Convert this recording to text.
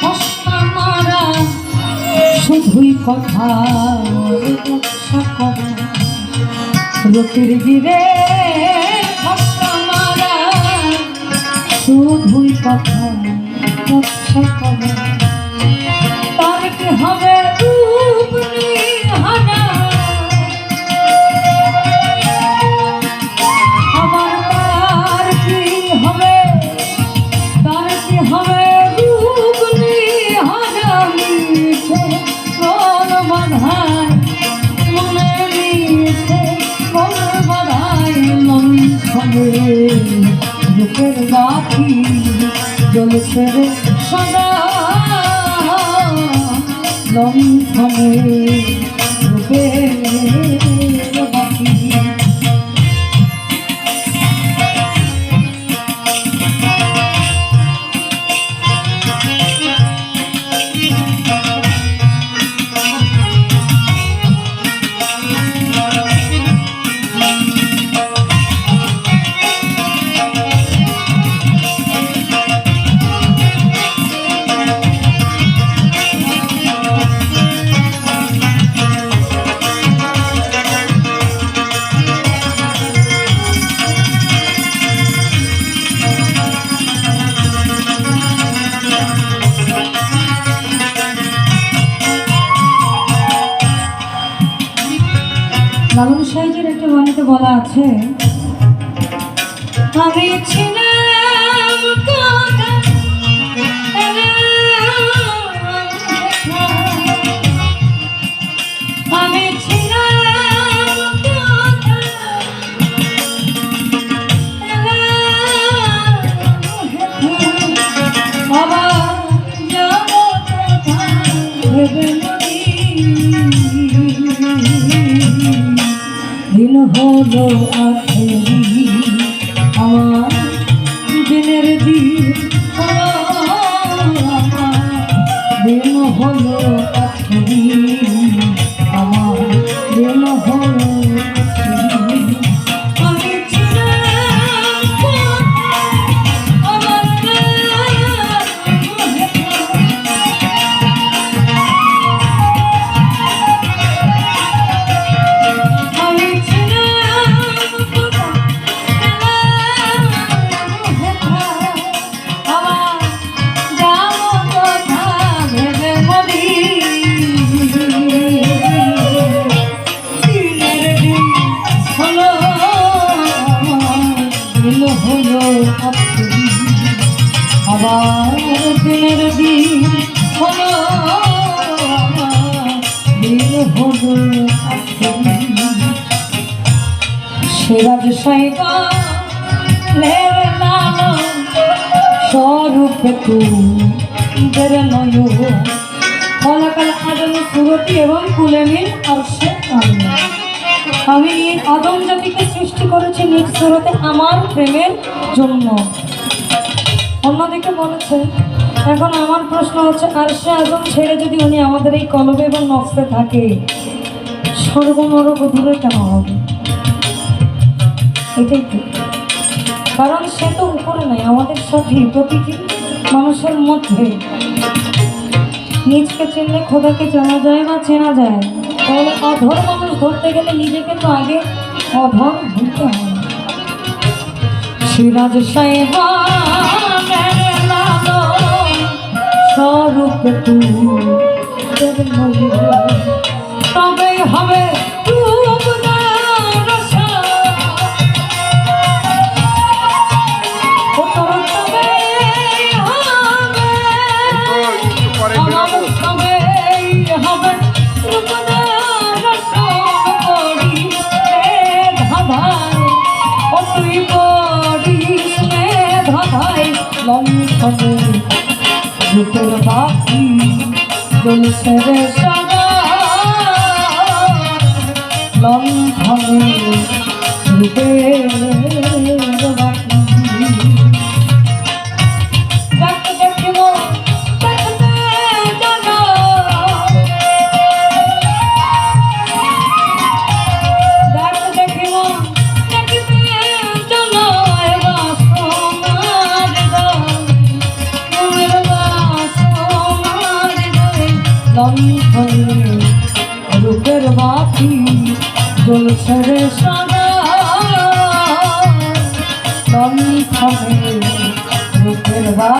ফসকা মারা। শুধুই কথা রতির গিরে মারা। শুধুই কথা তার কি হবে? বুকের বাকি জ্বলছে রে সদা লম্ফনে বুকের লালন সাহেবের একটা বাণীতে বলা আছে আমি ছিলাম হলো আমার দিনের দিন হলো হলো আপনি। আবার দিনের দিন হলো দিন হলো সিরাজ সাইবা স্বরূপে তু দের নয় ফলাকাল আদম, সুরতি এবং কুলেমিন অর্শে আল্লাহ আমি আদম জাতিকে সৃষ্টি করেছি নিজ সুরতে আমার প্রেমের জন্য। অন্যদিকে বলেছে, এখন আমার প্রশ্ন হচ্ছে, আর সে আজম ছেড়ে যদি উনি আমাদের এই কলবে এবং নকশে থাকে স্বর্গ নরক দূরে কেন হবে? এটাই তো। কারণ সে তো উপরে নাই, আমাদের সাথে প্রতিটি মানুষের মধ্যে। নিজকে চিনলে খোদাকে জানা যায় বা চেনা যায়। তাহলে অধর মানুষ ধরতে গেলে নিজেকে তো আগে অধর ধরতে হয় সিরাজ সাহেব স্বরূপ তু তুই করিস রে ধাঁধায় লঙ্ঘনে। রূপের বাকি জ্বলছে রে সদা রূপের বাতি জ্বলছে রে লঙ্ঘনে রূপের বাতি।